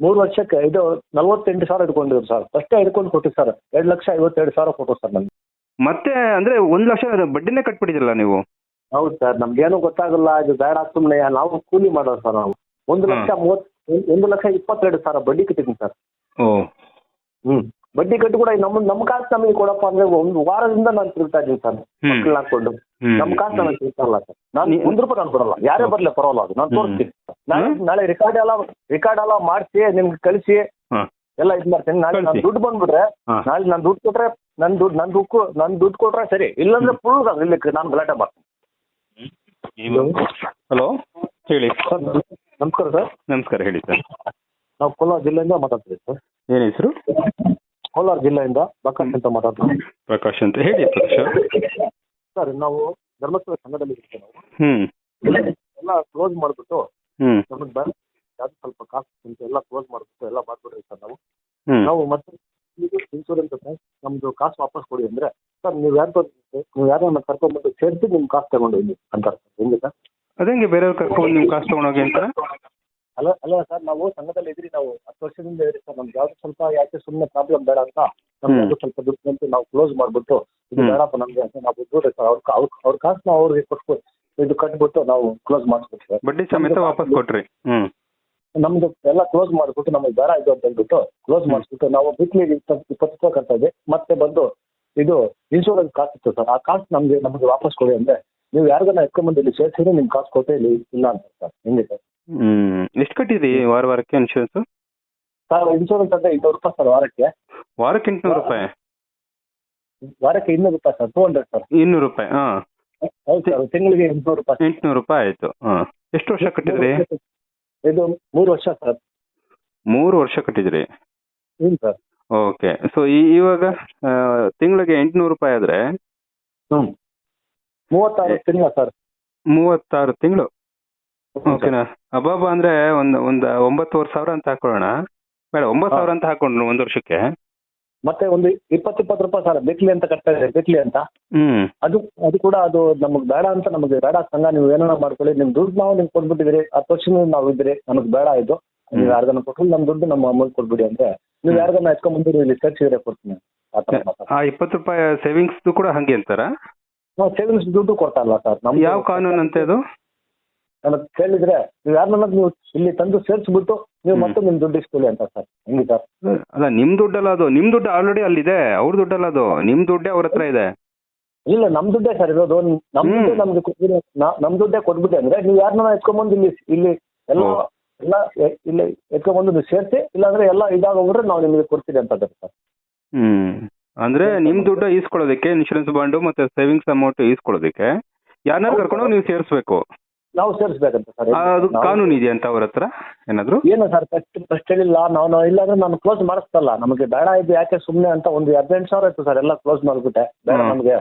ಮೂರು ವರ್ಷಕ್ಕೆ ಇದು ನಲ್ವತ್ತೆಂಟು ಸಾವಿರ ಇಟ್ಕೊಂಡಿದ್ರು ಸರ್. ಫಸ್ಟೇ ಹಿಡ್ಕೊಂಡು ಕೊಟ್ಟಿವಿ ಸರ್. ಎರಡು ಲಕ್ಷ ಐವತ್ತೆರಡು ಸಾವಿರ ಕೊಟ್ಟು ಸರ್ ನಮ್ಗೆ ಮತ್ತೆ ಅಂದ್ರೆ ಒಂದ್ ಲಕ್ಷ ಬಡ್ಡಿನೇ ಕಟ್ಬಿಟ್ಟಿದ್ರಲ್ಲ ನೀವು? ಹೌದು ಸರ್. ನಮ್ಗೇನು ಗೊತ್ತಾಗಲ್ಲ ಇದು ಬೇಡ ಸುಮ್ಮನೆ ನಾವು ಕೂಲಿ ಮಾಡೋರು ಸರ್ ನಾವು. ಒಂದು ಲಕ್ಷ ಮೂವತ್ತು ಒಂದು ಲಕ್ಷ ಇಪ್ಪತ್ತೆರಡು ಸಾವಿರ ಬಡ್ಡಿ ಕಟ್ಟಿದ್ದೀನಿ ಸರ್. ಓ. ಹ್ಞೂ ಬಡ್ಡಿ ಕಟ್ಟು ಕೂಡ ನಮ್ಮ ನಮ್ ಕಾಸು ನಮಗೆ ಕೊಡಪ್ಪ ಅಂದ್ರೆ ಒಂದು ವಾರದಿಂದ ನಾನು ತಿರುಗ್ತಾ ಇದ್ದೀನಿ ಸರ್. ಮಕ್ಕಳು ಮಕ್ಕಳನ್ನ ಹಾಕೊಂಡು ನಮ್ ಕಾಸು ನನಗೆ ಸಿಗ್ತಾರಲ್ಲ ಸರ್. ನಾನು ಒಂದ್ ರೂಪಾಯಿ ನಾನು ಕೊಡಲ್ಲ. ಯಾರೇ ಬರ್ಲಿ ಪರವಾಗಿಲ್ಲ ಅದು. ನಾನು ತೋರಿಸ್ತೀನಿ. ನಾಳೆ ನಾಳೆ ರೆಕಾರ್ಡ್ ಎಲ್ಲ ರೆಕಾರ್ಡ್ ಎಲ್ಲ ಮಾಡಿಸಿ ನಿಮ್ಗೆ ಕಳಿಸಿ. ಎಲ್ಲ ಇದು ಮಾಡ್ತೀನಿ. ನಾಳೆ ನಾನು. ದುಡ್ಡು ಬಂದ್ಬಿಟ್ರೆ ನಾಳೆ ನಾನು ದುಡ್ಡು ಕೊಟ್ರೆ ನನ್ನ ದುಡ್ಡು ನನ್ನ ದುಡ್ಡು ನನ್ನ ದುಡ್ಡು ಕೊಟ್ರೆ ಸರಿ. ಇಲ್ಲಾಂದ್ರೆ ಫುಲ್ ಇಲ್ಲಿ ನಾನು ಗಲಾಟೆ ಮಾಡ್ತೀನಿ. ಹಲೋ? ಹೇಳಿ. ಸರ್ ನಮಸ್ಕಾರ ಸರ್. ನಮಸ್ಕಾರ ಹೇಳಿ ಸರ್. ನಾವು ಕೋಲಾರ ಜಿಲ್ಲೆಯಿಂದ ಮಾತಾಡ್ತೀವಿ ಸರ್. ಏನ್ ಹೆಸರು? ಕೋಲಾರ ಜಿಲ್ಲೆಯಿಂದ ಪ್ರಕಾಶ್ ಅಂತ ಮಾತಾಡ್ತೀನಿ ಪ್ರಕಾಶ್ ಅಂತ. ಹೇಳಿ ಪ್ರಕಾಶ್ ಸರ್ ನಾವು ಧರ್ಮಸ್ಥಳ ಸಂಘದಲ್ಲಿ ಇರ್ತೀವಿ ನಾವು. ಹ್ಮ್. ಎಲ್ಲ ಕ್ಲೋಸ್ ಮಾಡಿಬಿಟ್ಟು ಹ್ಮ್. ನಮಗೆ ಬ್ಯಾಂಕ್ ಯಾವ್ದು ಸ್ವಲ್ಪ ಕಾಸು ಅಂತ ಎಲ್ಲ ಕ್ಲೋಸ್ ಮಾಡಿಬಿಟ್ಟು ಎಲ್ಲ ಮಾಡ್ಬಿಟ್ಟು ಸರ್ ನಾವು. ಹ್ಮ್. ನಾವು ಮತ್ತೆ ಇನ್ಶೂರೆನ್ಸ್ ಹತ್ರ ನಮ್ದು ಕಾಸು ವಾಪಸ್ ಕೊಡಿ ಅಂದ್ರೆ ಸರ್ ನೀವು ಯಾರು ನೀವು ಯಾರನ್ನ ಕರ್ಕೊಂಡ್ಬಿಟ್ಟು ಸೇರಿಸಿ ನಿಮ್ಮ ಕಾಸು ತಗೊಂಡು ಹೋಗಿ ಅಂತಾರೆ ಹೆಂಗೆ ಸರ್? ಅದಂಗೆ ಬೇರೆಯವ್ರು ಕರ್ಕೊಂಡು ನಿಮ್ ಕಾಸು ತಗೊಂಡೋಗಿ ಅಂತ? ಅಲ್ಲ ಅಲ್ಲ ಸರ್ ನಾವು ಸಂಘದಲ್ಲಿ ಇದ್ರಿ ನಾವು ಹತ್ತು ವರ್ಷದಿಂದ ಇದ್ರಿ ಸರ್. ನಮ್ಗೆ ಯಾವ್ದು ಸ್ವಲ್ಪ ಯಾಕೆ ಸುಮ್ಮನೆ ಪ್ರಾಬ್ಲಮ್ ಬೇಡ ಅಂತ ನಮ್ಗೆ. ಸ್ವಲ್ಪ ದುಡ್ಡು ಅಂತ ನಾವು ಕ್ಲೋಸ್ ಮಾಡ್ಬಿಟ್ಟು ಇದು. ಬೇಡಪ್ಪ ನಮ್ಗೆ ಅಂತ ನಾವು ದುಡ್ಡು ಸರ್ ಅವ್ರ ಅವ್ರ ಅವ್ರ ಕಾಸನ್ನ ಅವ್ರಿಗೆ ಕೊಟ್ಟು ಇದು ಕಟ್ಬಿಟ್ಟು ನಾವು ಕ್ಲೋಸ್ ಮಾಡಿಸ್ಬಿಟ್ಟು ಸರ್. ಬಡ್ಡಿ ಸಮೇತ ವಾಪಸ್ ಕೊಟ್ರಿ. ಹ್ಮ್. ನಮ್ದು ಎಲ್ಲ ಕ್ಲೋಸ್ ಮಾಡ್ಬಿಟ್ಟು ನಮಗೆ ಬೇಡ ಇದು ಅಂತ ಹೇಳ್ಬಿಟ್ಟು ಕ್ಲೋಸ್ ಮಾಡಿಸ್ಬಿಟ್ಟು ನಾವು ವೀಕ್ಲಿ ಇಪ್ಪತ್ತು ಇಪ್ಪತ್ತು ರೂಪಾಯಿ ಕಟ್ತಾ ಇದ್ವಿ. ಮತ್ತೆ ಬಂದು ಇದು ಇನ್ಶೂರೆನ್ಸ್ ಕಾಸ್ಟ್ ಇತ್ತು ಸರ್. ಆ ಕಾಸ್ಟ್ ನಮಗೆ ನಮಗೆ ವಾಪಸ್ ಕೊಡಿ ಅಂದ್ರೆ ನೀವು ಯಾರಿಗಾನ ಎತ್ಕೊಂಡ್ಬಂದು ಇಲ್ಲಿ ಸೇರಿಸಿದ್ರೆ ನಿಮ್ಮ ಕಾಸು ಕೊಟ್ಟೆ ಇಲ್ಲಿ ಇಲ್ಲ ಅಂತ ಸರ್ ಹೆಂಗೆ ಸರ್? ಹ್ಮ್. ಎಷ್ಟು ಕಟ್ಟಿದ್ರಿ ವಾರ ವಾರಕ್ಕೆ ಇನ್ಶೂರೆನ್ಸ್ ಸರ್ ಇನ್ಶೂರೆನ್ಸ್ ಅಂದ್ರೆ ಇನ್ನೂರು ರೂಪಾಯಿ ಸರ್ ವಾರಕ್ಕೆ. ವಾರಕ್ಕೆ ಎಂಟ್ನೂರು ರೂಪಾಯಿ? ವಾರಕ್ಕೆ ಇನ್ನೂರು ರೂಪಾಯಿ ಸರ್ ಟೂ ಹಂಡ್ರೆಡ್ ಸರ್. ಇನ್ನೂರು ರೂಪಾಯಿ ಹಾ. ಹೌದು ಸರ್ ತಿಂಗಳಿಗೆ ಎಂಟುನೂರು ರೂಪಾಯಿ. ಎಂಟ್ನೂರು ರೂಪಾಯಿ ಆಯ್ತು ಹಾ. ಎಷ್ಟು ವರ್ಷ ಕಟ್ಟಿದ್ರಿ? ಇದು ಮೂರು ವರ್ಷ ಸರ್. ಮೂರು ವರ್ಷ ಕಟ್ಟಿದ್ರಿ? ಹ್ಞೂ ಸರ್. ಓಕೆ ಸೊ ಇವಾಗ ತಿಂಗಳಿಗೆ ಎಂಟ್ನೂರು ರೂಪಾಯಿ ಆದ್ರೆ ಹ್ಞೂ ಮೂವತ್ತಾರು ತಿಂಗಳ ಸರ್. ಮೂವತ್ತಾರು ತಿಂಗಳು. ಓಕೆನಾ? ಅಬ್ಬಾಬ ಅಂದ್ರೆ ಒಂದ್ ಒಂದ್ ಒಂಬತ್ತುವರೆ ಸಾವಿರ ಅಂತ ಹಾಕೊಳ್ಳೋಣ. ಬೇಡ ಒಂಬತ್ತು ಸಾವಿರ ಅಂತ ಹಾಕೊಂಡ್ರು ಒಂದ್ ವರ್ಷಕ್ಕೆ. ಮತ್ತೆ ಒಂದು ಇಪ್ಪತ್ತು ಇಪ್ಪತ್ತು ರೂಪಾಯಿ ಸರ್ ಬೇಕ್ಲಿ ಅಂತ ಕಟ್ತಾ ಇದೆ ಬೇಕ್ಲಿ ಅಂತ. ಹ್ಮ್. ಅದು ಅದು ಕೂಡ ಅದು ನಮಗೆ ಬೇಡ ಅಂತ ನಮಗೆ ಬೇಡ ಸಂಘ ನೀವು ಏನಾರ ಮಾಡ್ಕೊಳ್ಳಿ ನಿಮ್ ದುಡ್ಡು ನಾವು ನಿಮ್ಗೆ ಕೊಟ್ಬಿಟ್ಟಿದ್ರಿ ಹತ್ತು ವರ್ಷದಿಂದ ನಾವು ಇದ್ರಿ ನಮಗೆ ಬೇಡ ಇದು. ನೀವು ಯಾರ್ಗನ ಕೊಟ್ಟು ನಮ್ಮ ದುಡ್ಡು ನಮ್ಮ ಅಮೌಂಟ್ ಕೊಟ್ಬಿಡಿ ಅಂದ್ರೆ ನೀವು ಯಾರ್ಗನ ಯಾರಿಗಾನ ಬಂದಿರಿ ಇಲ್ಲಿ ಇದ್ರೆ ಕೊಡ್ತೀನಿ ಆ ಥರ ಮಾತಾಡ್ತಾರೆ. ಆ ಇಪ್ಪತ್ತು ರೂಪಾಯಿ ಸೇವಿಂಗ್ಸ್ ಕೂಡ ಹಂಗೆ ಅಂತಾರ? ನಾವು ಸೇವಿಂಗ್ಸ್ ದುಡ್ಡು ಕೊಡ್ತಾರಲ್ಲ ಸರ್. ನಮ್ಗೆ ಯಾವ ಕಾನೂನು ಅಂತ ಇದು ನನಗೆ ಕೇಳಿದ್ರೆ ನೀವು ಯಾರನ್ನ ನೀವು ಇಲ್ಲಿ ತಂದು ಸೇರಿಸ್ಬಿಟ್ಟು ನೀವು ಮತ್ತೆ ನಿಮ್ ದುಡ್ಡು ಇಸ್ಕೊಳ್ಳಿ ಅಂತ ಸರ್. ಹೆಂಗೆ ಸರ್? ಅಲ್ಲ ನಿಮ್ ದುಡ್ಡಲ್ಲ ಅದು. ನಿಮ್ ದುಡ್ಡು ಆಲ್ರೆಡಿ ಅಲ್ಲಿದೆ. ಅವ್ರ ದುಡ್ಡಲ್ಲ ಅದು. ನಿಮ್ ದುಡ್ಡೇ ಅವ್ರ ಹತ್ರ ಇದೆ. ಇಲ್ಲ ನಮ್ ದುಡ್ಡೇ ಸರ್ ಇರೋದು. ನಮ್. ದುಡ್ಡೇ ನಮ್ಗೆ ಕೊಟ್ಬಿಡಿ ನಾ- ನಮ್ ದುಡ್ಡೇ ಕೊಟ್ಬಿಟ್ಟೆ ಅಂದ್ರೆ ನೀವು ಯಾರನ್ನ ಎತ್ಕೊಂಡ್ಬಂದು ಇಲ್ಲಿ ಇಲ್ಲಿ ಎಲ್ಲ ಎಲ್ಲ ಎ- ಇಲ್ಲಿ ಎತ್ಕೊಂಡ್ಬಂದು ನೀವು ಸೇರಿಸಿ ಇಲ್ಲಾಂದ್ರೆ ಎಲ್ಲ ಇದಾಗೋಗ್ರೆ ನಾವು ನಿಮಗೆ ಕೊಡ್ತೀವಿ ಅಂತ ಸರ್. ಹ್ಮ್. ಅಂದ್ರೆ ನಿಮ್ ದುಡ್ಡು ಈಸ್ಕೊಳ್ಳೋದಕ್ಕೆ ಇನ್ಶೂರೆನ್ಸ್ ಬಾಂಡು ಮತ್ತೆ ಸೇವಿಂಗ್ಸ್ ಅಮೌಂಟ್ ಈಸ್ಕೊಳ್ಳೋದಕ್ಕೆ ಯಾರನ್ನಾರು. ಕರ್ಕೊಂಡು ನೀವು ಸೇರಿಸ್ಬೇಕು. ನಾವು ಸೇರಿಸ್ಬೇಕಂತ ಸರ್. ಅದು ನಾವು- ಕಾನೂನು ಇದೆಯಾ ಅಂತ ಅವ್ರ ಹತ್ರ ಏನಾದ್ರು? ಏನು ಸರ್ ಫಸ್ಟ್ ಫಸ್ಟ್ ಹೇಳಿಲ್ಲ ನಾವು ನಾವು ಇಲ್ಲಾಂದ್ರೆ ನಾನು ಕ್ಲೋಸ್ ಮಾಡಿಸ್ತಲ್ಲ ನಮಗೆ ಬೇಡ ಇದು ಯಾಕೆ ಸುಮ್ಮನೆ ಅಂತ ಒಂದು ಹದಿನೆಂಟು ಸಾವಿರ ಇತ್ತು ಸರ್ ಎಲ್ಲ ಕ್ಲೋಸ್ ಮಾಡಿಬಿಟ್ಟೆ. ಬೇಡ. ನಮಗೆ.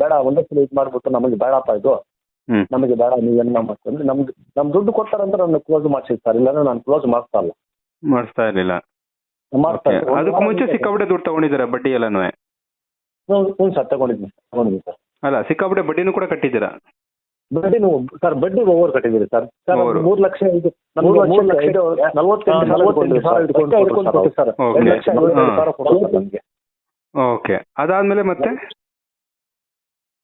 ಬೇಡ ಒಂದೇ ಸಲ ಇದು ಮಾಡ್ಬಿಟ್ಟು ನಮಗೆ ಬೇಡಪ್ಪ ಇದು. ನಮಗೆ ಬೇಡ ನೀವೇನು ಅಂದ್ರೆ ನಮ್ಗೆ ನಮ್ ದುಡ್ಡು ಕೊಡ್ತಾರಂತ ನಾನು ಕ್ಲೋಸ್ ಮಾಡ್ಸಿದ್ ಸರ್ ಇಲ್ಲಾಂದ್ರೆ ನಾನು ಕ್ಲೋಸ್ ಮಾಡಿಸ್ತಾ ಇಲ್ಲ ಮಾಡಿಸ್ತಾ ಇರಲಿಲ್ಲ. ಅದಕ್ಕೂ ಮುಂಚೆ ಸಿಕ್ಕಾಪಟ್ಟೆ ದುಡ್ಡು ತಗೊಂಡಿದ್ದೀರಾ ಬಡ್ಡಿ ಎಲ್ಲಾನು ಹ್ಞೂ ಹ್ಞೂ ಸರ್ ತಗೊಂಡಿದ್ದೀನಿ ತಗೊಂಡಿದ್ದೀನಿ ಸರ್. ಅಲ್ಲ ಸಿಕ್ಕಾಪಟ್ಟೆ ಬಡ್ಡಿನೂ ಕೂಡ ಕಟ್ಟಿದ್ದೀರಾ? ಬಡ್ಡಿ ನೀವು ಸರ್ ಬಡ್ಡಿ ಓವರ್ ಕಟ್ಟಿದ್ದೀರಿ ಸರ್. ಸರ್. ಮೂರು ಲಕ್ಷ ಮೂರು ನಲವತ್ತೆಂಟು ಸಾವಿರ ಇಟ್ಕೊಂಡು ಸರ್. Okay. ಎರಡು ಲಕ್ಷ ಐವತ್ತೈದು ಸಾವಿರ ಕೊಟ್ಟು ಸರ್ ನಮಗೆ. ಓಕೆ. ಅದಾದ್ಮೇಲೆ ಮತ್ತೆ?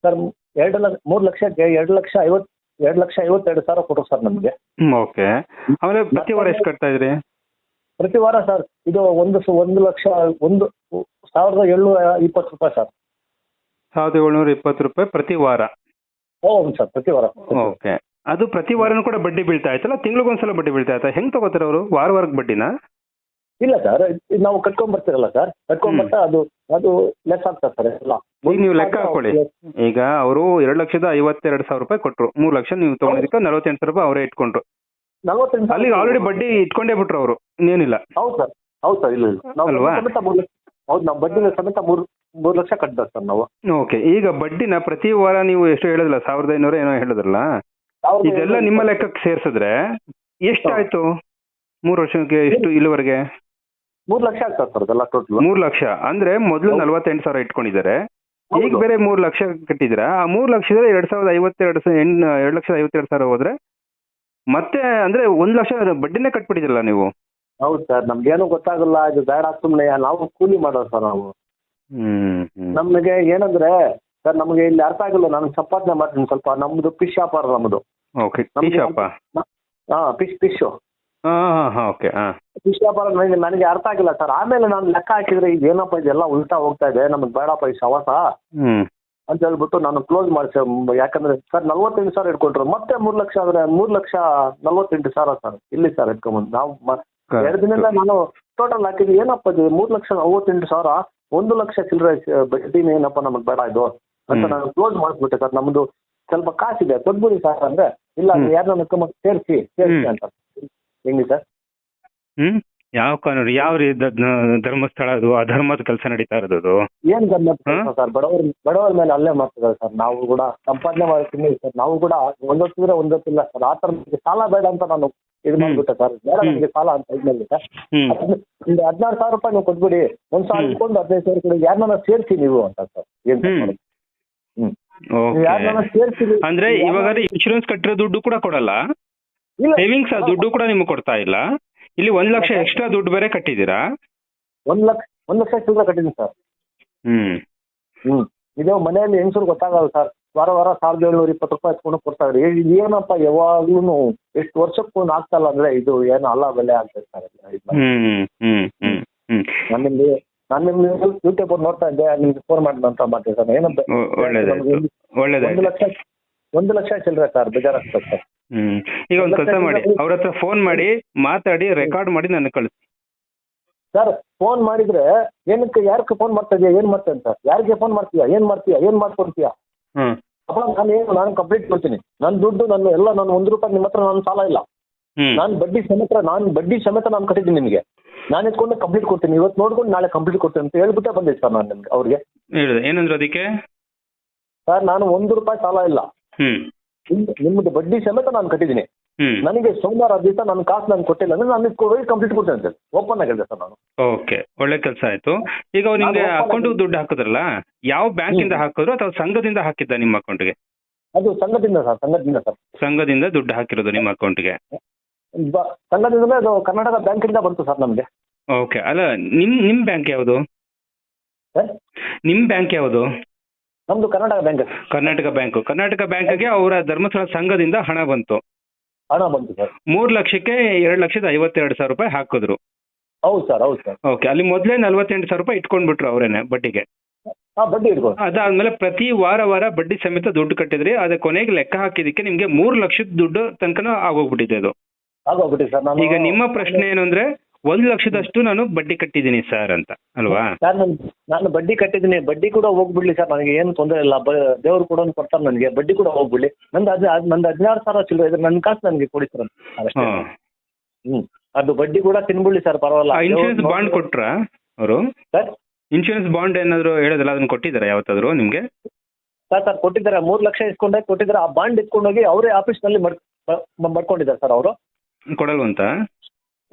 ಸರ್ ಎರಡು ಲಕ್ಷ ಮೂರು ಲಕ್ಷಕ್ಕೆ ಎರಡು ಲಕ್ಷ ಐವತ್ ಎರಡು ಲಕ್ಷ ಐವತ್ತೆರಡು ಸಾವಿರ ಕೊಟ್ಟರು ಸರ್ ನಮಗೆ. ಓಕೆ. ಆಮೇಲೆ ಪ್ರತಿ ವಾರ ಎಷ್ಟು ಕಟ್ತಾ ಇದ್ರಿ? ಪ್ರತಿ ವಾರ ಸರ್ ಇದು ಒಂದು ಒಂದು ಲಕ್ಷ ಒಂದು ಸಾವಿರದ ಏಳ್ನೂರ ಇಪ್ಪತ್ತು ರೂಪಾಯಿ ಸರ್. ಸಾವಿರದ ಏಳ್ನೂರ ಇಪ್ಪತ್ತು ರೂಪಾಯಿ ಪ್ರತಿ ವಾರ. ಹೌದು ಸರ್ ಪ್ರತಿ ವಾರ ಓಕೆ. ಅದು ಪ್ರತಿ ವಾರನೂ ಕೂಡ ಬಡ್ಡಿ ಬೀಳ್ತಾ ಆಯ್ತಲ್ಲ? ತಿಂಗಳಿಗೊಂದ್ಸಲ ಬಡ್ಡಿ ಬೀಳ್ತಾ ಆಯ್ತಾ? ಹೆಂಗ್ ತಗೋತಾರೆ ಅವರು? ವಾರ ವಾರಕ್ಕೆ ಬಡ್ಡಿನ? ಇಲ್ಲ ಸರ್ ನಾವು ಕಟ್ಕೊಂಡ್ ಬರ್ತೀರಲ್ಲ ಸರ್. ಕಟ್ಕೊಂಡ್ ಬರ್ತಾ ಅದು ಅದು ಲೆಸ್ ಆಗ್ತದೆ ಸರ್ ಎಲ್ಲ. ನೀವು ಲೆಕ್ಕ ಹಾಕೊಳ್ಳಿ. ಈಗ ಅವರು ಎರಡು ಲಕ್ಷದ ಐವತ್ತೆರಡು ಸಾವಿರ ರೂಪಾಯಿ ಕೊಟ್ರು. ಮೂರ್ ಲಕ್ಷ ನೀವು ತಗೊಂಡಿದ್ದಕ್ಕೆ ನಲವತ್ತೆಂಟು ಸಾವಿರ ರೂಪಾಯಿ ಅವರೇ ಇಟ್ಕೊಂಡ್ರು. ನಲವತ್ತೆಂಟು ಅಲ್ಲಿ ಆಲ್ರೆಡಿ ಬಡ್ಡಿ ಇಟ್ಕೊಂಡೇ ಬಿಟ್ರು ಅವರು. ಇನ್ನೇನಿಲ್ಲ ಹೌದು ಸರ್ ಹೌದು ಸರ್ ಇಲ್ಲ ಇಲ್ಲ. ನಾವು ಅಲ್ವಾ? ಸಮೇತ ಮೂರು ಹೌದು ನಾವು ಬಡ್ಡಿ ಸಮೇತ ಮೂರು ಮೂರು ಲಕ್ಷ ಕಟ್ಬೇಕು ಸರ್ ನಾವು. ಓಕೆ ಈಗ ಬಡ್ಡಿನ ಪ್ರತಿ ವಾರ ನೀವು ಎಷ್ಟು ಹೇಳಿದ್ರಲ್ಲ ಸಾವಿರದ ಐನೂರ ಏನೋ ಹೇಳಿದ್ರಲ್ಲ? ಸಾವಿರದ ಇದೆಲ್ಲ ನಿಮ್ಮ ಲೆಕ್ಕಕ್ಕೆ ಸೇರ್ಸಿದ್ರೆ ಎಷ್ಟಾಯ್ತು ಮೂರು ವರ್ಷಕ್ಕೆ ಎಷ್ಟು ಇಲ್ಲಿವರೆಗೆ ಮೂರು ಲಕ್ಷ ಆಗ್ತದೆ ಸರ್ ಅದೆಲ್ಲ ಟೋಟಲ್ ಮೂರು ಲಕ್ಷ. ಅಂದ್ರೆ ಮೊದಲು ಹೌದು. ನಲವತ್ತೆಂಟು ಸಾವಿರ ಇಟ್ಕೊಂಡಿದ್ದಾರೆ. ಈಗ ಬೇರೆ ಮೂರ್ ಲಕ್ಷ ಕಟ್ಟಿದ್ರೆ ಆ ಮೂರು ಲಕ್ಷದ ಎರಡ್ ಸಾವಿರದ ಐವತ್ತೆರಡು ಸ- ಎಂಟ್ ಎರಡು ಲಕ್ಷದ ಐವತ್ತೆರಡು ಸಾವಿರ ಹೋದ್ರೆ ಮತ್ತೆ ಅಂದ್ರೆ ಒಂದ್ ಲಕ್ಷ ಬಡ್ಡಿನೇ ಕಟ್ಬಿಟ್ಟಿದ್ರಲ್ಲ ನೀವು? ಹೌದು ಸರ್ ನಮ್ಗೇನು ಗೊತ್ತಾಗಲ್ಲ ಇದು ಬೇಡ ಸುಮ್ಮನೆ ನಾವು ಕೂಲಿ ಮಾಡೋದು ಸರ್ ನಾವು. ನಮಗೆ ಏನಂದ್ರೆ ಸರ್ ನಮಗೆ ಇಲ್ಲಿ ಅರ್ಥ ಆಗಿಲ್ಲ. ನಾನು ಸಂಪಾದನೆ ಮಾಡ್ತೀನಿ ಸ್ವಲ್ಪ. ನಮ್ದು ಫಿಶ್ ವ್ಯಾಪಾರ ನಮ್ದು. ಓಕೆ ಶಾಪ ಹಾ ಫಿಶ್ ಫಿಶ್ ಓಕೆ ಫಿಶ್ ವ್ಯಾಪಾರ ನನಗೆ ನನಗೆ ಅರ್ಥ ಆಗಿಲ್ಲ ಸರ್. ಆಮೇಲೆ ನಾನು ಲೆಕ್ಕ ಹಾಕಿದ್ರೆ ಇದು ಏನಪ್ಪ ಇದೆಲ್ಲ ಉಲ್ಟಾ ಹೋಗ್ತಾ ಇದೆ. ನಮಗೆ ಬೇಡಪ್ಪ ಈ ಸವಾಸ. ಹ್ಮ್. ಅಂತ ಹೇಳ್ಬಿಟ್ಟು ನಾನು ಕ್ಲೋಸ್ ಮಾಡಿಸಿ ಯಾಕಂದ್ರೆ ಸರ್ ನಲ್ವತ್ತೆಂಟು ಸಾವಿರ ಇಟ್ಕೊಂಡ್ರು. ಮತ್ತೆ ಮೂರ್ ಲಕ್ಷ ಆದ್ರೆ ಮೂರ್ ಲಕ್ಷ ನಲ್ವತ್ತೆಂಟು ಸಾವಿರ ಸರ್. ಇಲ್ಲಿ ಸರ್ ಇಟ್ಕೊಂಬಂದು. ನಾವು ಎರಡು ದಿನದಿಂದ ನಾನು ಟೋಟಲ್ ಹಾಕಿದ್ವಿ ಏನಪ್ಪ ಇದು ಮೂರು ಲಕ್ಷ ನಲ್ವತ್ತೆಂಟು ಸಾವಿರ ಒಂದು ಲಕ್ಷ ಚಿಲ್ಲರೆ ಬಡ್ಡಿನೇ ಏನಪ್ಪ ನಮಗೆ ಬೇಡ ಇದು ಅಂತ. ನಾನು ಕ್ಲೋಸ್ ಮಾಡಿಸ್ಬಿಟ್ಟೆ ಸರ್. ನಮ್ದು ಸ್ವಲ್ಪ ಕಾಸಿದೆ. ಕೊಟ್ಬಿಡಿ ಸರ್ ಅಂದ್ರೆ ಇಲ್ಲ. ಯಾರನ್ನ ಸೇರ್ಸಿ ಸೇರಿಸಿ ಸೇರಿಸಿ ಅಂತ. ಹೆಂಗೆ ಸರ್? ಹ್ಮ್. ಯಾವ ಕಾನೂನು ಯಾವ ರೀತಿ ಧರ್ಮಸ್ಥಳ ಅದು ಅಧರ್ಮದ ಕೆಲಸ ನಡೀತಾ ಇರೋದು? ಏನ್ ಗಮ್ಮತ್ ಸರ್? ಬಡವರ ಬಡವರ ಮೇಲೆ ಅಲ್ಲೇ ಮಾಡ್ತಿದ್ದಾರೆ ಸರ್. ನಾವು ಕೂಡ ಸಂಪಾದನೆ ಮಾಡ್ತೀನಿ ಸರ್. ನಾವು ಕೂಡ ಒಂದೊತ್ತಿದ್ರೆ ಒಂದೊತ್ತಿಲ್ಲ ಸರ್. ಆ ತರ ಸಾಲ ಬೇಡ ಅಂತ ನಾನು ಇದು. ಮಾಡ್ಬಿಟ್ಟೆ ಸರ್. ಬೇಡ. ನಮಗೆ ಸಾಲ ಅಂತ ಇದ್ಮೇಲೆ ಒಂದು ಹದಿನಾರು ಸಾವಿರ ರೂಪಾಯಿ ನೀವು ಕೊಟ್ಬಿಡಿ. ಒಂದ್ ಸಾವಿರ. ಇಟ್ಕೊಂಡು ಹದಿನೈದು ಸಾವಿರ ಕೊಡಿ. ಯಾರನ್ನ ಸೇರಿಸಿ ನೀವು ಅಂತ ಸರ್. ಏನ್ ಹ್ಮ್. ಅಂದ್ರೆ ಇವಾಗ ಇನ್ಶೂರೆನ್ಸ್ ಕಟ್ಟಿರೋ ದುಡ್ಡು ಕೂಡ ಕೊಡಲ್ಲ? ಸೇವಿಂಗ್ಸ್ ದುಡ್ಡು ಕೂಡ ನಿಮ್ಗೆ ಕೊಡ್ತಾ ಇಲ್ಲ? ಇಲ್ಲಿ ಒಂದ್ ಲಕ್ಷ ಎಕ್ಸ್ಟ್ರಾ ದುಡ್ಡು ಬೇರೆ ಕಟ್ಟಿದ್ದೀರಾ? ಒಂದ್ ಲಕ್ಷ ಒಂದ್ ಲಕ್ಷ ಚಿಲ್ಲರೆ ಕಟ್ಟಿದ್ದೀನಿ ಸರ್ ಹ್ಮ್. ಹ್ಮ್. ಇದು ಮನೆಯಲ್ಲಿ ಹೆಂಗಸರು ಗೊತ್ತಾಗಲ್ಲ ಸರ್ ವಾರ ವಾರ ಸಾವಿರದ ಏಳ್ನೂರ ಇಪ್ಪತ್ತು ರೂಪಾಯಿ ಎತ್ಕೊಂಡು ಕೊಡ್ತಾ ಇದ್ರಿ ಇದು ಏನಪ್ಪ ಯಾವಾಗ್ಲೂ ಎಷ್ಟು ವರ್ಷಕ್ಕೂ ಆಗ್ತಲ್ಲ ಅಂದ್ರೆ ಇದು ಏನು ಅಲ್ಲ ಬೆಲೆ ಆಗ್ತದೆ ಸರ್ ಇದು. ಹ್ಮ್ ಹ್ಮ್ ಹ್ಮ್ ಹ್ಮ್ ನಾನು ನಿಮ್ಗೆ ನಾನು ನಿಮ್ಗೆ ಯೂಟ್ಯೂಬ್ ನೋಡ್ತಾ ಇದ್ದೆ ನಿಮ್ಗೆ ಫೋನ್ ಮಾಡಿದ ಅಂತ ಮಾಡ್ತೀನಿ ಸರ್ ಒಳ್ಳೇದಾಯ್ತು. ಒಂದು ಒಳ್ಳೇದಾಯ್ತು. ಲಕ್ಷ ಒಂದು ಲಕ್ಷ ಚಿಲ್ಲರೆ ಸರ್ ಬೇಜಾರಾಗ್ತದೆ ಸರ್ ಹ್ಮ್. ಈಗ ಒಂದ್ ಕೆಲಸ ಮಾಡಿ ಅವ್ರ ಹತ್ರ ಫೋನ್ ಮಾಡಿ ಮಾತಾಡಿ ರೆಕಾರ್ಡ್ ಮಾಡಿ ನನಗೆ ಕಳಿಸಿ. ಸರ್ ಫೋನ್ ಮಾಡಿದ್ರೆ ಏನಕ್ಕೆ ಯಾರಕ್ಕೆ ಫೋನ್ ಮಾಡ್ತಾ ಇದೆಯಾ ಏನ್ ಮಾಡ್ತೇನೆ ಅಂತ? ಯಾರಿಗೆ ಫೋನ್ ಮಾಡ್ತೀಯಾ ಏನ್ ಮಾಡ್ತೀಯಾ ಏನ್ ಮಾಡ್ಕೊಡ್ತೀಯಾ? ಹ್ಮ್. ಅಪ್ಪ ನಾನು ಏನು ನಾನು ಕಂಪ್ಲೀಟ್ ಕೊಡ್ತೀನಿ. ನನ್ನ ದುಡ್ಡು ನನ್ನ ಎಲ್ಲ ನಾನು ಒಂದ್ ರೂಪಾಯಿ ನಿಮ್ಮ ಹತ್ರ ನನ್ನ ಸಾಲ ಇಲ್ಲ. ನಾನ್ ನಾನು ಬಡ್ಡಿ ಸಮೇತ ನಾನು ಬಡ್ಡಿ ಸಮೇತ ನಾನು ಕಟ್ಟಿದ್ದೀನಿ ನಿಮಗೆ. ನಾನು ಇಟ್ಕೊಂಡು ಕಂಪ್ಲೀಟ್ ಕೊಡ್ತೀನಿ. ಇವತ್ತು ನೋಡ್ಕೊಂಡು ನಾಳೆ ಕಂಪ್ಲೀಟ್ ಕೊಡ್ತೀನಿ ಅಂತ ಹೇಳ್ಬಿಟ್ಟೆ ಬಂದೆ ಸರ್ ನಾನು ನಿಮ್ಗೆ ಅವ್ರಿಗೆ. ಹೇಳಿದೆ ಏನಂದ್ರು ಅದಕ್ಕೆ? ಸರ್ ನಾನು ಒಂದು ರೂಪಾಯಿ ಸಾಲ ಇಲ್ಲ. ಹ್ಮ್. ನಿಮ್- ನಿಮ್ಮದು ಬಡ್ಡಿ ಸಮೇತ ನಾನು ಕಟ್ಟಿದ್ದೀನಿ. ಹ್ಮ್. ನನಗೆ ಸೋಮವಾರ ದಿವಸ ನನ್ನ ಕಾಸು ನಾನು ಕೊಟ್ಟಿಲ್ಲ ಅಂದ್ರೆ ನಾನು ಹೋಗಿ ಕಂಪ್ಲೀಟ್ ಕೊಡ್ತೇನೆ ಸರ್ ಓಪನ್ ಆಗಿದೆ ಸರ್ ನಾನು. ಓಕೆ. ಒಳ್ಳೆ ಕೆಲಸ ಆಯ್ತು. ಈಗ ಅವ್ರು ನಿಮ್ಗೆ ನಾನು ಅಕೌಂಟ್ ದುಡ್ಡು ಹಾಕಿದ್ರಲ್ಲ ಯಾವ ಬ್ಯಾಂಕ್ ಇಂದ ಹಾಕಿದ್ರು ಅಥವಾ ಸಂಘದಿಂದ ಹಾಕಿದ್ದ ನಿಮ್ಮ ಅಕೌಂಟ್ಗೆ ಅದು ಸಂಘದಿಂದ ಸರ್ ಸಂಘದಿಂದ ಸರ್. ಸಂಘದಿಂದ ದುಡ್ಡು ಹಾಕಿರೋದು ನಿಮ್ಮ ಅಕೌಂಟ್ಗೆ ಗೆ? ಸಂಘದಿಂದಲೇ ಅದು ಕರ್ನಾಟಕ ಬ್ಯಾಂಕಿಂದ ಬಂತು ಸರ್ ನಮಗೆ. ಓಕೆ. ಅಲ್ಲ ನಿಮ್ ನಿಮ್ ಬ್ಯಾಂಕ್ ಯಾವುದು? ಸರ್? ನಿಮ್ ಬ್ಯಾಂಕ್ ಯಾವುದು? ನಮ್ದು ಕರ್ನಾಟಕ ಬ್ಯಾಂಕ್ ಕರ್ನಾಟಕ ಬ್ಯಾಂಕ್ ಕರ್ನಾಟಕ ಬ್ಯಾಂಕ್ಗೆ ಅವರ ಧರ್ಮಸ್ಥಳ ಸಂಘದಿಂದ ಹಣ ಬಂತು. ಹಣ ಬಂತು ಸರ್. ಮೂರು ಲಕ್ಷಕ್ಕೆ ಎರಡು ಲಕ್ಷದ ಐವತ್ತೆರಡು ಸಾವಿರ ರೂಪಾಯಿ ಹಾಕಿದ್ರು. ಹೌದು ಸರ್ ಹೌದು ಸರ್. ಓಕೆ ಅಲ್ಲಿ ಮೊದಲೇ ನಲ್ವತ್ತೆಂಟು ಸಾವಿರ ರೂಪಾಯಿ ಇಟ್ಕೊಂಡ್ಬಿಟ್ರು ಅವರೇನೆ ಬಡ್ಡಿಗೆ. ಹಾಂ ಬಡ್ಡಿ ಇಟ್ಕೊಂಡು ಅದಾದ್ಮೇಲೆ ಪ್ರತಿ ವಾರ ವಾರ ಬಡ್ಡಿ ಸಮೇತ ದುಡ್ಡು ಕಟ್ಟಿದ್ರಿ ಅದ ಕೊನೆಗೆ ಲೆಕ್ಕ ಹಾಕಿದಕ್ಕೆ ನಿಮ್ಗೆ ಮೂರು ಲಕ್ಷದ ದುಡ್ಡು ತನಕ ಆಗೋಗ್ಬಿಟ್ಟಿದೆ ಅದು. ಆಗೋಗ್ಬಿಟ್ಟಿದೆ ಸರ್ ನಾನು ಈಗ ನಿಮ್ಮ ಪ್ರಶ್ನೆ ಏನು ಅಂದ್ರೆ ಒಂದ್ ಲಕ್ಷದಷ್ಟು ನಾನು ಬಡ್ಡಿ ಕಟ್ಟಿದ್ದೀನಿ ಸರ್ ಅಂತ ಅಲ್ವಾ? ಸರ್ ನಾನು ನಾನು ಬಡ್ಡಿ ಕಟ್ಟಿದ್ದೀನಿ. ಬಡ್ಡಿ ಕೂಡ ಹೋಗ್ಬಿಡ್ಲಿ ಸರ್ ನನಗೆ ಏನು ತೊಂದರೆ ಇಲ್ಲ. ಬ ದೇವ್ರು ಕೂಡ ಕೊಡ್ತಾರೆ ನನಗೆ. ಬಡ್ಡಿ ಕೂಡ ಹೋಗ್ಬಿಡ್ಲಿ. ನಂದು ಅದು ನಂದು ಹದಿನಾರು ಸಾವಿರ ಚಿಲ್ಲರೆ ಇದ್ರೆ ನನ್ನ ಕಾಸು ನನಗೆ ಕೊಡಿ ಸರ್ ಅಷ್ಟೇ ಹ್ಮ್. ಹ್ಞೂ ಅದು ಬಡ್ಡಿ ಕೂಡ ತಿನ್ಬಿಡ್ಲಿ ಸರ್ ಪರವಾಗಿಲ್ಲ. ಇನ್ಶೂರೆನ್ಸ್ ಬಾಂಡ್ ಕೊಟ್ರ ಅವರು? ಸರ್? ಇನ್ಶೂರೆನ್ಸ್ ಬಾಂಡ್ ಏನಾದ್ರು ಹೇಳೋದಲ್ಲ ಅದನ್ನ ಕೊಟ್ಟಿದ್ದಾರೆ ಯಾವತ್ತಾದ್ರು ನಿಮ್ಗೆ? ಸರ್ ಸರ್ ಕೊಟ್ಟಿದ್ದಾರೆ. ಮೂರು ಲಕ್ಷ ಇಸ್ಕೊಂಡೆ ಕೊಟ್ಟಿದ್ದಾರೆ. ಆ ಬಾಂಡ್ ಇಟ್ಕೊಂಡೋಗಿ ಅವರೇ ಆಫೀಸ್ನಲ್ಲಿ ಮಡ್ ಮ- ಮಾಡ್ಕೊಂಡಿದ್ದಾರೆ ಸರ್ ಅವರು. ಕೊಡಲ್ವಂತ?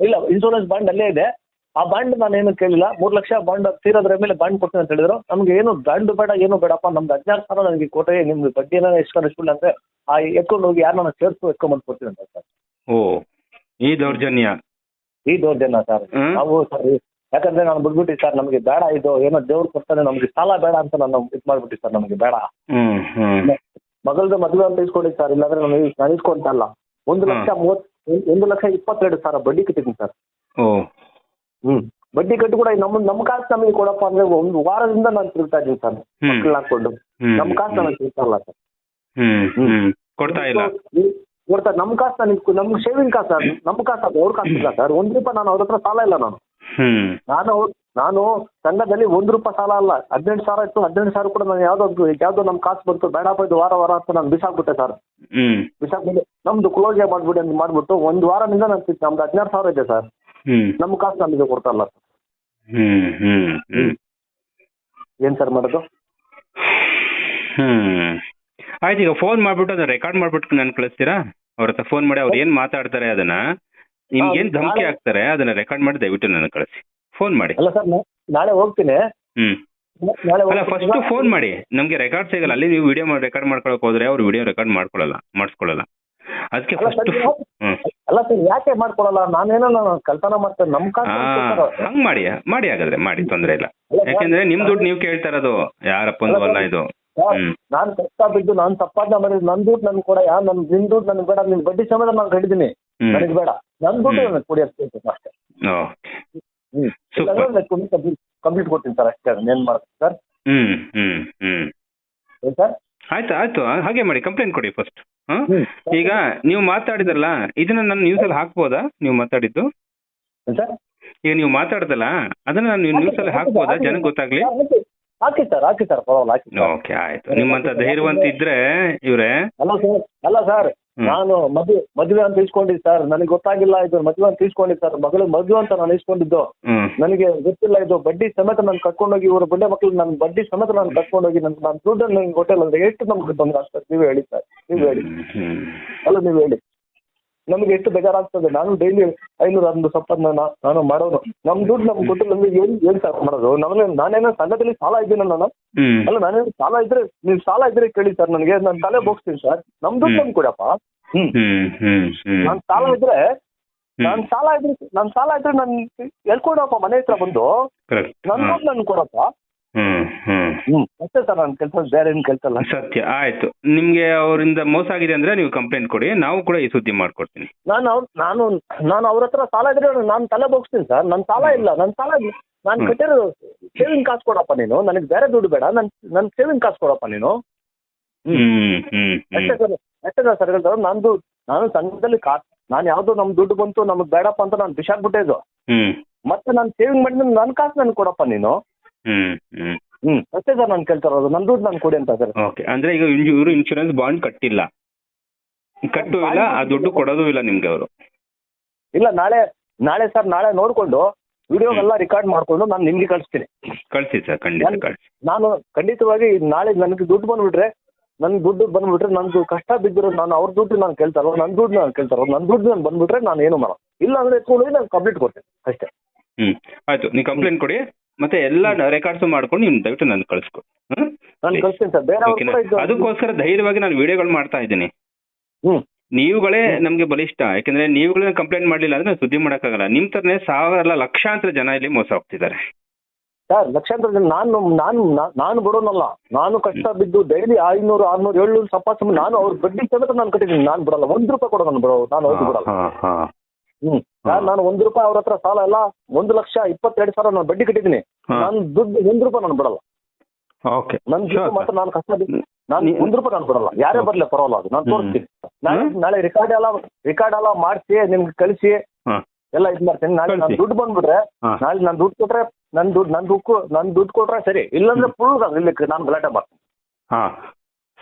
ಇಲ್ಲ ಇನ್ಶೂರೆನ್ಸ್ ಬಾಂಡ್ ಅಲ್ಲೇ ಇದೆ. ಆ ಬಾಂಡ್ ನಾನು ಏನು ಕೇಳಿಲ್ಲ. ಮೂರ್ ಲಕ್ಷ ಬಾಂಡ್ ತೀರೋದ್ರ ಮೇಲೆ ಬಾಂಡ್ ಕೊಡ್ತೀನಿ ಅಂತ ಹೇಳಿದ್ರು. ನಮ್ಗೆ ಏನು ಬಾಂಡ್ ಬೇಡ ಏನು ಬೇಡಪ್ಪ. ನಮ್ದು ಹದಿನಾರು ಸಾವಿರ ನನಗೆ ಕೊಟ್ಟರೆ ನಿಮ್ದು ಬಡ್ಡಿ ಏನಾರ ಎಷ್ಟು ಇಸ್ಬಿಡ್ಲಿ ಅಂದ್ರೆ ಆ ಎತ್ಕೊಂಡು ಹೋಗಿ ಯಾರನ್ನ ಸೇರಿಸು ಕೊಡ್ತೀನಿ ಅಂತ ಸರ್ ಓ ಈ ದೌರ್ಜನ್ಯ. ಈ ದೌರ್ಜನ್ಯ ಸರ್? ನಾವು ಸರ್ ಯಾಕಂದ್ರೆ ನಾನು ಬಿಟ್ಬಿಟ್ಟು ಸರ್ ನಮಗೆ ಬೇಡ ಇದು. ಏನೋ ದೇವ್ರು ಕೊಡ್ತಾನೆ ನಮಗೆ ಸಾಲ ಬೇಡ ಅಂತ ನಾನು ಇದು ಮಾಡ್ಬಿಟ್ಟಿ ಸರ್ ನಮಗೆ ಬೇಡ. ಮಗಳದ್ದು ಮದುವೆ ಅಂತ ಇಸ್ಕೊಂಡಿ ಸರ್ ಇಲ್ಲಾಂದ್ರೆ ನಾನು ಇಸ್ಕೊಂತಲ್ಲ ನಾನು ಇಸ್ಕೊಂತ ಒಂದು ಲಕ್ಷ ಮೂವತ್ ಒಂದು ಲಕ್ಷ ಇಪ್ಪತ್ತೆರಡು ಸಾವಿರ ಬಡ್ಡಿ ಕಟ್ಟಿದ್ದೀನಿ ಸರ್. ಓ. ಹ್ಮ್. ಬಡ್ಡಿ ಕಟ್ಟು ಕೂಡ ನಮ್ಮ ನಮ್ಮ ಕಾಸು ನಮಗೆ ಕೊಡಪ್ಪ ಅಂದ್ರೆ ಒಂದು ವಾರದಿಂದ ನಾನು ತಿರುಗ್ತಾ ಇದ್ದೀನಿ ಸರ್. ಮಕ್ಕಳನ್ನ ಹಾಕೊಂಡು ನಮ್ ನಮ್ಮ ಕಾಸು ನನಗೆ ಸಿಗ್ತಾ ಇಲ್ಲ ಸರ್. ಹ್ಮ್ ಹ್ಮ್. ಕೊಡ್ತಾ ಇಲ್ಲ. ಕೊಡ್ತಾ ನಮ್ಮ ಕಾಸು ನನಗೆ ನಮ್ಗೆ ಶೇವಿಂಗ್ ಕಾಸು ಸರ್. ನಮ್ ಕಾಸು ಅದು ಅವ್ರ ಕಾಸು ಇಲ್ಲ ಸರ್. ಒಂದ್ ರೂಪಾಯಿ ನಾನು ಅವ್ರ ಹತ್ರ ಸಾಲ ಇಲ್ಲ ನಾನು. ನಾನು ನಾನು ಸಂಘದಲ್ಲಿ ಒಂದು ರೂಪಾಯಿ ಸಾಲ ಅಲ್ಲ ಹದಿನೆಂಟು ಸಾವಿರ ಇತ್ತು ಹದಿನೆಂಟು ಸಾವಿರ ಕೂಡ ನಾನು ಯಾವ್ದೋ ಯಾವ್ದೋ ನಮ್ ಕಾಸು ಬಂತು ಬೇಡಪ್ಪ ಇದು ವಾರ ವಾರ ಅಂತ ನಾನು ಬಿಸಾಕ್ಬಿಟ್ಟೆ ಸರ್ ಹ್ಮ್. ಬಿಸಾಕ್ಬಿಟ್ಟು ನಮ್ದು ಕ್ಲೋಸ್ ಮಾಡ್ಬಿಡಿ ಅಂತ ಮಾಡ್ಬಿಟ್ಟು ಒಂದ್ ವಾರದಿಂದ ನನ್ ನಮ್ದು ಹದಿನಾರು ಸಾವಿರ ಇದೆ ಸರ್ ಹ್ಮ್. ನಮ್ಮ ಕಾಸು ನಮಗೆ ಕೊಡ್ತಾ ಇಲ್ಲ ಸರ್ ಹ್ಮ್ ಹ್ಮ್ ಹ್ಮ್. ಏನ್ ಸರ್ ಮಾಡೋದು? ಹ್ಮ್. ಆಯ್ತು ಈಗ ಫೋನ್ ಮಾಡ್ಬಿಟ್ಟು ಅದನ್ನ ರೆಕಾರ್ಡ್ ಮಾಡ್ಬಿಟ್ಟು ನಾನು ಕಳಿಸ್ತೀರಾ? ಅವ್ರ ಹತ್ರ ಫೋನ್ ಮಾಡಿ ಅವ್ರು ಏನ್ ಮಾತಾಡ್ತಾರೆ ಅದನ್ನ ನಿಮ್ಗೆ ಏನ್ ಧಮಕಿ ಹಾಕ್ತಾರೆ ಅದನ್ನ ರೆಕಾರ್ಡ್ ಮಾಡಿ ದಯವಿಟ್ಟು ನನಗೆ ಕಳಿಸಿ. ಫೋನ್ ಮಾಡಿ. ಅಲ್ಲ ಸರ್ ನಾಳೆ ಹೋಗ್ತೀನಿ. ಹ್ಮ್. ನಾಳೆ ಅಲ್ಲ. ಫಸ್ಟ್ ಫೋನ್ ಮಾಡಿ. ನಮ್ಗೆ ರೆಕಾರ್ಡ್ ಸಿಗಲ್ಲ. ಅಲ್ಲಿ ನೀವು ವಿಡಿಯೋ ರೆಕಾರ್ಡ್ ಮಾಡ್ಕೊಳಕ್ ಹೋದ್ರೆ ಅವ್ರು ವಿಡಿಯೋ ರೆಕಾರ್ಡ್ ಮಾಡ್ಕೊಳಲ್ಲ ಮಾಡಿಸ್ಕೊಳಲ್ಲ. ಅದಕ್ಕೆ ಫಸ್ಟ್ ಅಲ್ಲ ಸರ್ ಯಾಕೆ ಮಾಡ್ಕೊಳಲ್ಲ? ನಾನೇನೋ ನಾನು ಕಲ್ಪನ ಮಾಡ್ತೇನೆ. ನಮ್ ಹಂಗ್ ಮಾಡಿ ಮಾಡಿ ಹಾಗಾದ್ರೆ ಮಾಡಿ ತೊಂದ್ರೆ ಇಲ್ಲ. ಯಾಕೆಂದ್ರೆ ನಿಮ್ ದುಡ್ಡು ನೀವು ಕೇಳ್ತಾ ಇರೋದು ಯಾರಪ್ಪಂದು ಅಲ್ಲ ಇದು. ನಾನು ಕಷ್ಟ ಬಿದ್ದು ನಾನ್ ಸಂಪಾದನೆ ಮಾಡಿದ್ ನನ್ ದುಡ್ಡು ನನ್ ಕೂಡ ಯಾ ನನ್ ನಿನ್ ದುಡ್ಡು ನನ್ ಬೇಡ. ನಿನ್ ಬಡ್ಡಿ ಸಮೇತ ನಾನು ಕಡಿದೀನಿ ನನಗ್ ಬೇಡ. ನನ್ ದುಡ್ಡು. ನನಗೆ ಕುಡಿಯೋದು ಅಷ್ಟೇ. ಹ್ಮ್. ಸೂಪರ್ ಕಂಪ್ಲೀಟ್ ಕೊಡ್ತೀನಿ ಸರ್ ಅಷ್ಟೇ ಏನ್ ಮಾಡ್ತೀನಿ ಸರ್. ಹ್ಮ್ ಹ್ಮ್ ಹ್ಮ್. ಸರ್? ಆಯ್ತು ಆಯ್ತು ಹಾಗೆ ಮಾಡಿ ಕಂಪ್ಲೇಂಟ್ ಕೊಡಿ ಫಸ್ಟ್ ಹ್ಮ್ ಈಗ ನೀವು ಮಾತಾಡಿದ್ರಲ್ಲ ಇದನ್ನ ನಾನು ನ್ಯೂಸ್ ಅಲ್ಲಿ ಹಾಕ್ಬೋದಾ ನೀವು ಮಾತಾಡಿದ್ದು? ಈಗ ನೀವು ಮಾತಾಡಿದಲ್ಲ ಅದನ್ನ ನಾನು ನ್ಯೂಸ್ ಅಲ್ಲಿ ಹಾಕ್ಬೋದಾ ಜನಕ್ಕೆ ಗೊತ್ತಾಗ್ಲಿ? ಹಾಕಿ- ಸರ್ ಹಾಕಿ ಸರ್ ಪರವಾಗಿಲ್ಲ ಹಾಕಿ ಓಕೆ ಆಯ್ತು. ನಿಮ್ಮಂತ ಧೈರ್ಯವಂತ ಇದ್ರೆ ಇವ್ರೆ? ಅಲ್ಲ ಸರ್ ಅಲ್ಲ ಸರ್. ನಾನು ಮದುವೆ ಮದುವೆ ಅಂತ ಇಸ್ಕೊಂಡಿದ್ದೆ ಸರ್ ನನಗೆ ಗೊತ್ತಾಗಿಲ್ಲ ಇದು. ಮದುವೆ ಅಂತ ಇಸ್ಕೊಂಡಿದ್ದೆ ಸರ್ ಮಗಳು ಮದುವೆ ಅಂತ ನಾನು ಇಸ್ಕೊಂಡಿದ್ದು. ನನಗೆ ಗೊತ್ತಿಲ್ಲ ಇದು. ಬಡ್ಡಿ ಸಮೇತ ನಾನು ಕರ್ಕೊಂಡೋಗಿ ಇವ್ರ ಬಡ್ಡೆ ಮಕ್ಕಳು ನನ್ನ ಬಡ್ಡಿ ಸಮೇತ ನಾನು ಕರ್ಕೊಂಡೋಗಿ ನನ್ನ ನಾನು ದುಡ್ಡನ್ನು ನಿಮ್ಗೆ ಹೋಟೆಲ್ ಅಂದ್ರೆ ಎಷ್ಟು ನಮ್ಗೆ ತೊಂದರೆ ಆಗ್ತದೆ? ನೀವು ಹೇಳಿ ಸರ್ ನೀವು ಹೇಳಿ. ಅಲ್ಲ ನೀವು ಹೇಳಿ. ನಮಗೆ ಎಷ್ಟು ಬೇಜಾರಾಗ್ತದೆ ನಾನು ಡೈಲಿ ಐನೂರ ಒಂದು ಸಂಪಾದನೆ ನಾನು ಮಾಡೋದು. ನಮ್ ದುಡ್ಡು ನಮ್ಗೆ ಕೊಟ್ಟು ನಮ್ಗೆ ಏನ್ ಏನ್ ಸರ್ ಮಾಡೋದು? ನಮಗೆ ನಾನೇನೋ ಸಂಘದಲ್ಲಿ ಸಾಲ ಇದ್ದೀನಿ ನಾನು. ಅಲ್ಲ ನಾನೇನು ಸಾಲ ಇದ್ರೆ ನೀವು ಸಾಲ ಇದ್ರೆ ಕೇಳಿ ಸರ್ ನನಗೆ ನಾನು ತಲೆ ಬೋಗ್ಸ್ತೀನಿ ಸರ್. ನಮ್ ದುಡ್ಡು. ನಮ್ಗೆ ಕೊಡಪ್ಪ. ಹ್ಮ್. ನಾನ್ ಸಾಲ ಇದ್ರೆ ನಾನ್ ಸಾಲ ಇದ್ರೆ ನಾನ್ ಸಾಲ ಇದ್ರೆ ನನ್ ಎಲ್ಕೊಡಪ್ಪ ಮನೆ ಹತ್ರ ಬಂದು. ನನ್ ದುಡ್ಡು ನನ್ ಕೊಡಪ್ಪ. ಹ್ಮ್ ಹ್ಮ್. ಹ್ಮ್ ಅಷ್ಟೇ ಸರ್ ನಾನು ಕೆಲಸ ಬೇರೆ ಏನ್ ಕೆಲಸ ಇಲ್ಲ ಸತ್ಯ ಆಯ್ತು. ನಿಮ್ಗೆ ಅವರಿಂದ ಮೋಸ ಆಗಿದೆ ಅಂದ್ರೆ ನೀವು ಕಂಪ್ಲೇಂಟ್ ಕೊಡಿ ನಾವು ಕೂಡ ಈ ಸುದ್ದಿ ಮಾಡ್ಕೊಡ್ತೀನಿ. ನಾನು ಅವ್ರ ನಾನು ನಾನು ಅವ್ರ ಹತ್ರ ಸಾಲ ಇದ್ರೆ ನಾನು ತಲೆ ಬೋಗ್ಸ್ತೀನಿ ಸರ್. ನನ್ನ ಸಾಲ ಇಲ್ಲ ನನ್ನ ಸಾಲ ನಾನು. ಕಟ್ಟಿರೋ ಸೇವಿಂಗ್ ಕಾಸ್ ಕೊಡಪ್ಪ ನೀನು. ನನಗೆ ಬೇರೆ ದುಡ್ಡು ಬೇಡ. ನನ್ ನನ್ ಸೇವಿಂಗ್ ಕಾಸ್ ಕೊಡಪ್ಪ ನೀನು. ಹ್ಮ್. ಹ್ಮ್ ಅಷ್ಟೇ ಸರ್ ಅಷ್ಟೇ ಸರ್ ಸರ್ ಹೇಳ್ತಾರೆ ನಂದು ನಾನು ಸಂಘದಲ್ಲಿ ಕಾ ನಾನು ಯಾವ್ದು ನಮ್ ದುಡ್ಡು ಬಂತು ನಮ್ಗೆ ಬೇಡಪ್ಪ ಅಂತ ನಾನು ಬಿಸಾಕ್ಬಿಟ್ಟಿದ್ದು ಹ್ಮ್. ಮತ್ತೆ ನಾನು ಸೇವಿಂಗ್ ಮಾಡಿದ್ರೆ ನನ್ನ ಕಾಸು ನನ್ಗೆ ಕೊಡಪ್ಪ ನೀನು. ಹ್ಮ್ ಹ್ಮ್. ಹ್ಮ್ ಅಷ್ಟೇ ಸರ್ ನಾನು ಕೇಳ್ತಾ ಇರೋದು. ನನ್ನ ದುಡ್ಡು ನಾನು ಕೊಡಿ ಅಂತ ಸರ್. ಓಕೆ ಅಂದ್ರೆ ಈಗ ಇವರು ಇನ್ಶೂರೆನ್ಸ್ ಬಾಂಡ್ ಕಟ್ಟಿಲ್ಲ. ಕಟ್ಟು ಇಲ್ಲ ಆ ದುಡ್ಡು ಕೊಡೋದು ಇಲ್ಲ ನಿಮ್ಗೆ ಅವರು. ಇಲ್ಲ ನಾಳೆ ನಾಳೆ ಸರ್ ನಾಳೆ ನೋಡ್ಕೊಂಡು ವಿಡಿಯೋಗೆಲ್ಲ ರೆಕಾರ್ಡ್ ಮಾಡ್ಕೊಂಡು ನಾನು ನಿಮ್ಗೆ ಕಳಿಸ್ತೀನಿ. ಕಳಿಸಿ ಸರ್ ಖಂಡಿತ ನಾನು- ನಾನು ಖಂಡಿತವಾಗಿ ನಾಳೆ ನನಗೆ ದುಡ್ಡು ಬಂದ್ಬಿಟ್ರೆ ನನ್ನ ದುಡ್ಡು ಬಂದ್ಬಿಟ್ರೆ ನಂದು ಕಷ್ಟ ಬಿದ್ದಿರೋ ನಾನು ಅವ್ರ ದುಡ್ಡು ನಾನು ಕೇಳ್ತಾರೋ ನನ್ನ ದುಡ್ಡು ನಾನು ಕೇಳ್ತಾರೋ ನನ್ನ ದುಡ್ಡು ನಾನು ಬಂದ್ಬಿಟ್ರೆ ನಾನು ಏನು ಮಾಡೋ ಇಲ್ಲ ಅಂದ್ರೆ ಎತ್ಕೊಂಡು ನಾನು ಕಂಪ್ಲೀಟ್ ಕೊಡ್ತೀನಿ ಅಷ್ಟೇ. ಹ್ಮ್ ಆಯ್ತು ನೀವು ಕಂಪ್ಲೇಂಟ್ ಕೊಡಿ. ಮತ್ತೆ ಎಲ್ಲ ರೆಕಾರ್ಡ್ಸ್ ಮಾಡ್ಕೊಂಡು ನೀವು ದಯವಿಟ್ಟು ನನ್ನ ಕಳಿಸ್ಕೊ. ನಾನು ಕಳಿಸ್ತೀನಿ ಸರ್. ಬೇರೆ ಓಕೆನಾ ಅದಕ್ಕೋಸ್ಕರ ಧೈರ್ಯವಾಗಿ ನಾನು ವಿಡಿಯೋಗಳು ಮಾಡ್ತಾ ಇದ್ದೀನಿ. ಹ್ಮ್. ನೀವುಗಳೇ ನಮ್ಗೆ ಬಲಿಷ್ಠ ಯಾಕಂದ್ರೆ ನೀವುಗಳೇ ಕಂಪ್ಲೇಂಟ್ ಮಾಡ್ಲಿಲ್ಲ ಅಂದ್ರೆ ಸುದ್ದಿ ಮಾಡಕ್ಕಾಗಲ್ಲ. ನಿಮ್ ತರನೇ ಸಾವಿರ ಅಲ್ಲ ಲಕ್ಷಾಂತರ ಜನ ಇಲ್ಲಿ ಮೋಸ ಹೋಗ್ತಿದ್ದಾರೆ. ಸರ್ ಲಕ್ಷಾಂತರ ಜನ ನಾನು ನಾನು ನಾನು ಬಿಡೋನಲ್ಲ ನಾನು ಕಷ್ಟ ಬಿದ್ದು ಡೈಲಿ ಐನೂರು ಆರ್ನೂರು ಏಳ್ನೂರು ಸಪಾಸ ನಾನು ಅವ್ರ ಬಡ್ಡಿ ಸಮೇತ ನಾನು ಕಟ್ಟಿದ್ದೀನಿ. ನಾನು ಬಿಡಲ್ಲ ಒಂದ್ ರೂಪಾಯಿ ಕೊಡೋ ನಾನು ಬಿಡೋ ನಾನು ಅವ್ರಿಗೆ ಬಿಡಲ್ಲ. ಹ್ಮ್. ನಾನು ಒಂದ್ ರೂಪಾಯಿ ಅವ್ರ ಹತ್ರ ಸಾಲ ಎಲ್ಲ ಒಂದ್ ಲಕ್ಷ ಇಪ್ಪತ್ತೆರಡು ಸಾವಿರ ನಾನು ಬಡ್ಡಿ ಕಟ್ಟಿದೀನಿ ಹಾ. ನಾನು ದುಡ್ಡು ಒಂದ್ ರೂಪಾಯಿ ನಾನು ಬಿಡಲ್ಲ. ಓಕೆ. ನನ್ನ ದುಡ್ಡು ಮಾತ್ರ ನಾನು ಕಷ್ಟ ಬಿದ್ದು ನಾನು ಒಂದ್ ರೂಪಾಯಿ ನಾನು ಬಿಡಲ್ಲ. ಯಾರೇ ಬರ್ಲಿ ಪರವಾಗಿಲ್ಲ ಅದು ನಾನು. ತೋರಿಸ್ತೀನಿ. ನಾಳೆ. ನಾಳೆ ರೆಕಾರ್ಡ್ ಎಲ್ಲ ರಿಕಾರ್ಡ್ ಎಲ್ಲ ಮಾಡಿಸಿ ನಿಮ್ಗೆ ಕಳಿಸಿ ಹಾ. ಎಲ್ಲ ಇದು ಮಾಡ್ತೀನಿ. ನಾಳೆ ಕಳ್ಸಿ. ನಾನು ದುಡ್ಡು ಬಂದ್ಬಿಟ್ರೆ ಹಾ. ನಾಳೆ ನಾನು ದುಡ್ಡು ಕೊಟ್ರೆ ನನ್ ದುಡ್ಡು ನನ್ ದುಡ್ಡು ನನ್ ದುಡ್ಡು ಕೊಟ್ರೆ ಸರಿ. ಇಲ್ಲಾಂದ್ರೆ ಫುಲ್ ಇಲ್ಲಿ ನಾನು ಗಲಾಟೆ ಮಾಡ್ತೀನಿ. ಹಾ.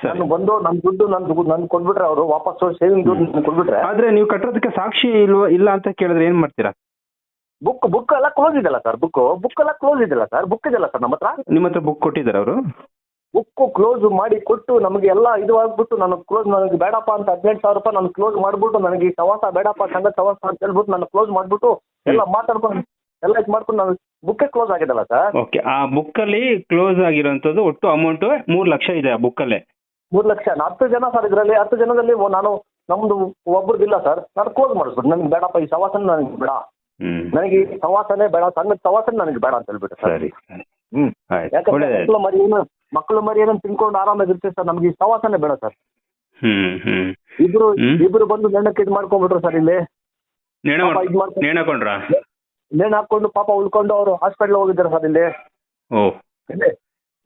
ನಾನು ಬಂದು ನನ್ನ ದುಡ್ಡು ನನ್ ನನ್ ಕೊಟ್ಬಿಟ್ರೆ ಅವರು ವಾಪಸ್ ಸೇವಿಂಗ್ ದುಡ್ಡು ನನ್ಗೆ ಕೊಟ್ಬಿಟ್ರೆ. ಆದ್ರೆ ನೀವು ಕಟ್ಟೋದಕ್ಕೆ ಸಾಕ್ಷಿ ಇಲ್ವಾ ಇಲ್ಲ ಅಂತ ಕೇಳಿದ್ರೆ ಏನ್ ಮಾಡ್ತೀರಾ? ಬುಕ್ ಬುಕ್ ಎಲ್ಲ ಕ್ಲೋಸ್ ಇದೆಯಲ್ಲ ಸರ್ ಬುಕ್ ಬುಕ್ ಎಲ್ಲ ಕ್ಲೋಸ್ ಇದೆಯಲ್ಲ ಸರ್ ಬುಕ್ ಇದೆಯಲ್ಲ ಸರ್ ನಮ್ಮ ಹತ್ರ ನಿಮ್ಮ ಹತ್ರ ಬುಕ್ ಕೊಟ್ಟಿದ್ದಾರೆ ಅವರು? ಬುಕ್ ಕ್ಲೋಸ್ ಮಾಡಿ ಕೊಟ್ಟು ನಮಗೆ ಎಲ್ಲ ಇದು ಆಗ್ಬಿಟ್ಟು ನನಗೆ ಕ್ಲೋಸ್ ನನಗೆ ಬೇಡಪ್ಪ ಅಂತ ಹದಿನೆಂಟು ಸಾವಿರ ರೂಪಾಯಿ ನಾನು ಕ್ಲೋಸ್ ಮಾಡ್ಬಿಟ್ಟು ನನಗೆ ಈ ಸವಾಸ ಬೇಡಪ್ಪ ಸಂಘ ಸವಾಸ ಅಂತ ಹೇಳ್ಬಿಟ್ಟು ನಾನು ಕ್ಲೋಸ್ ಮಾಡ್ಬಿಟ್ಟು ಎಲ್ಲ ಮಾತಾಡ್ಕೊಂಡು ಎಲ್ಲ ಇದು ಮಾಡ್ಕೊಂಡು ನಾನು ಬುಕ್ಕೇ ಕ್ಲೋಸ್ ಆಗಿದಲ್ಲ ಸರ್ ಓಕೆ ಆ ಬುಕ್ ಅಲ್ಲಿ ಕ್ಲೋಸ್ ಆಗಿರೋಂಥದ್ದು ಒಟ್ಟು ಅಮೌಂಟ್ ಮೂರು ಲಕ್ಷ ಇದೆ ಆ ಬುಕ್ ಅಲ್ಲೇ. ಮೂರು ಲಕ್ಷ. ಹತ್ತು ಜನ ಸರ್ ಇದರಲ್ಲಿ ಹತ್ತು ಜನದಲ್ಲಿ ನಾನು ನಮ್ದು ಒಬ್ರದ್ದಿಲ್ಲ ಸರ್ ನಾನು ಕ್ಲೋಸ್ ಮಾಡಿಸ್ಬಿಟ್ಟು ನನಗೆ ಬೇಡಪ್ಪ ಈ ಸವಾಸನ ನನಗೆ ಬೇಡ. ನನಗೆ ಈ ಸವಾಸನೇ ಬೇಡ. ಸಂಘದ ಸವಾಸನೆ ನನಗೆ ಬೇಡ ಅಂತ ಹೇಳ್ಬಿಟ್ಟು ಸರ್. ಹ್ಮ್. ಯಾಕಂದ್ರೆ ಮಕ್ಕಳು ಮರಿ ಏನು ಮಕ್ಕಳು ಮರಿ ಏನೋ ತಿನ್ಕೊಂಡು ಆರಾಮಾಗಿರ್ತೇವೆ ಸರ್ ನಮ್ಗೆ ಈ ಸವಾಸನೆ ಬೇಡ ಸರ್ ಇಬ್ರು ಇಬ್ರು ಬಂದು ನೆಣ್ಣಕ್ಕೆ ಇದು ಮಾಡ್ಕೊಂಡ್ಬಿಟ್ರು ಸರ್ ಇಲ್ಲಿ. ನೇಣ ಹಾಕೊಂಡು ಪಾಪ ಉಳ್ಕೊಂಡು ಅವರು ಹಾಸ್ಪಿಟಲ್ ಹೋಗಿದ್ದಾರೆ ಸರ್ ಇಲ್ಲಿ.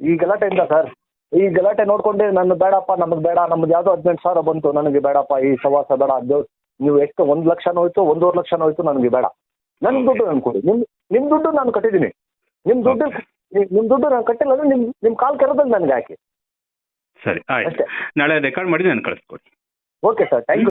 ಈ ಗಲಾಟೆಯಿಂದ ಸರ್ ಈ ಗಲಾಟೆ ನೋಡ್ಕೊಂಡೆ ನನ್ನ ಬೇಡಪ್ಪ ನಮಗೆ ಬೇಡ ನಮ್ದು ಯಾವುದೋ ಹದಿನೆಂಟು ಸಾವಿರ ಬಂತು ನನಗೆ ಬೇಡಪ್ಪ ಈ ಸವಾಸ ಬೇಡ ಅದು ನೀವು ಎಷ್ಟು ಒಂದು ಲಕ್ಷನೂ ಹೋಯ್ತು ಒಂದೂವರೆ ಲಕ್ಷನೂ ಹೋಯ್ತು ನನಗೆ ಬೇಡ. ನನ್ನ ದುಡ್ಡು ನಾನು ಕೊಡಿ. ನಿಮ್ ನಿಮ್ಮ ದುಡ್ಡು ನಾನು ಕಟ್ಟಿದ್ದೀನಿ. ನಿಮ್ಮ ದುಡ್ಡು ನಿಮ್ಮ ದುಡ್ಡು ನಾನು ಕಟ್ಟಿಲ್ಲ ಅಂದ್ರೆ ನಿಮ್ಮ ನಿಮ್ಮ ಕಾಲ್ ಕೆರದಲ್ಲಿ ನನಗೆ ಹಾಕಿ. ಸರಿ ಆಯ್ತು. ಅಷ್ಟೇ. ನಾಳೆ ರೆಕಾರ್ಡ್ ಮಾಡಿ ನಾನು ಕಳಿಸ್ಕೊಡಿ ಓಕೆ ಸರ್ ಥ್ಯಾಂಕ್ ಯು